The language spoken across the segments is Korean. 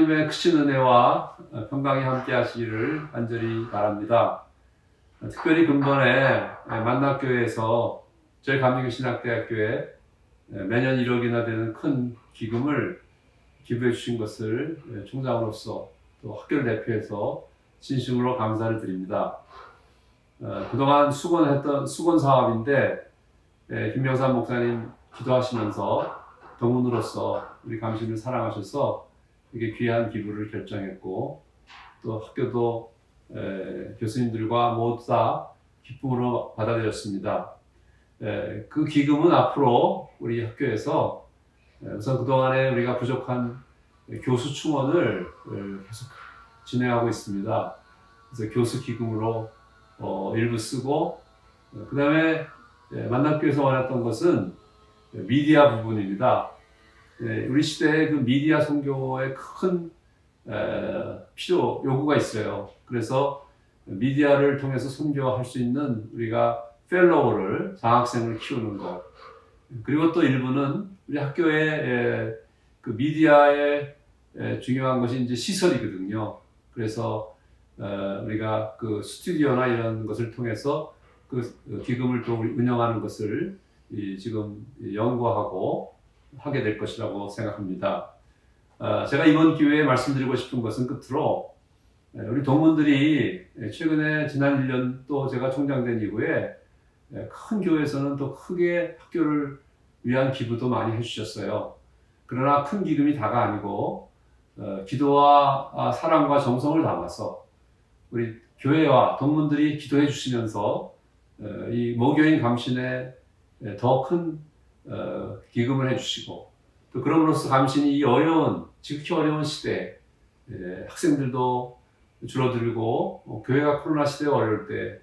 하나님의 크신 은혜와 평강이 함께 하시기를 간절히 바랍니다. 특별히 근본에 만납교회에서 저희 감리교신학대학교에 매년 1억이나 되는 큰 기금을 기부해 주신 것을 총장으로서 또 학교를 대표해서 진심으로 감사를 드립니다. 어, 그동안 수건했던 수건 사업인데 예, 김명삼 목사님 기도하시면서 동문으로서 우리 감신을 사랑하셔서 이게 귀한 기부를 결정했고 또 학교도 에, 교수님들과 모두 다 기쁨으로 받아들였습니다. 에, 그 기금은 앞으로 우리 학교에서 에, 우선 그동안에 우리가 부족한 교수 충원을 에, 계속 진행하고 있습니다. 그래서 교수 기금으로 어, 일부 쓰고 그 다음에 만남교에서 원했던 것은 미디어 부분입니다. 예, 우리 시대에 그 미디어 선교에 큰 에, 필요 요구가 있어요. 그래서 미디어를 통해서 선교할 수 있는 우리가 펠로우를 장학생을 키우는 것 그리고 또 일부는 우리 학교의 에, 그 미디어의 에, 중요한 것이 이제 시설이거든요. 그래서 어, 우리가 그 스튜디오나 이런 것을 통해서 그 기금을 또 운영하는 것을 이 지금 연구하고 하게 될 것이라고 생각합니다. 어, 제가 이번 기회에 말씀드리고 싶은 것은 끝으로 에, 우리 동문들이 최근에 지난 1년 또 제가 총장된 이후에 에, 큰 교회에서는 또 크게 학교를 위한 기부도 많이 해주셨어요. 그러나 큰 기금이 다가 아니고 어, 기도와 아, 사랑과 정성을 담아서 우리 교회와 동문들이 기도해 주시면서 어, 이 모교인 감신에 더 큰 어, 기금을 해주시고 또 그럼으로써 감신이 이 어려운 지극히 어려운 시대에 에, 학생들도 줄어들고 어, 교회가 코로나 시대에 어려울 때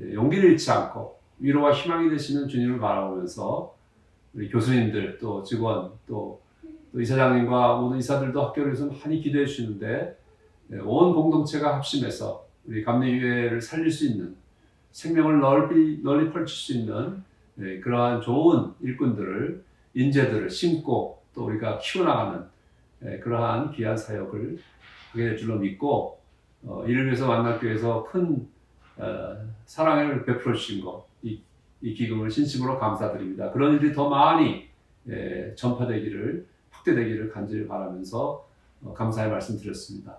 에, 용기를 잃지 않고 위로와 희망이 되시는 주님을 바라보면서 우리 교수님들 또 직원 또, 또 이사장님과 모든 이사들도 학교를 위해서 많이 기도해 주시는데 에, 온 공동체가 합심해서 우리 감리교회를 살릴 수 있는 생명을 넓이 널리 펼칠 수 있는 네, 그러한 좋은 일꾼들을 인재들을 심고 또 우리가 키워나가는 네, 그러한 귀한 사역을 하게 될 줄로 믿고 어, 이를 위해서 만날교회에서 큰 어, 사랑을 베풀어 주신 것 이 이 기금을 진심으로 감사드립니다. 그런 일이 더 많이 예, 전파되기를 확대되기를 간절히 바라면서 어, 감사의 말씀 드렸습니다.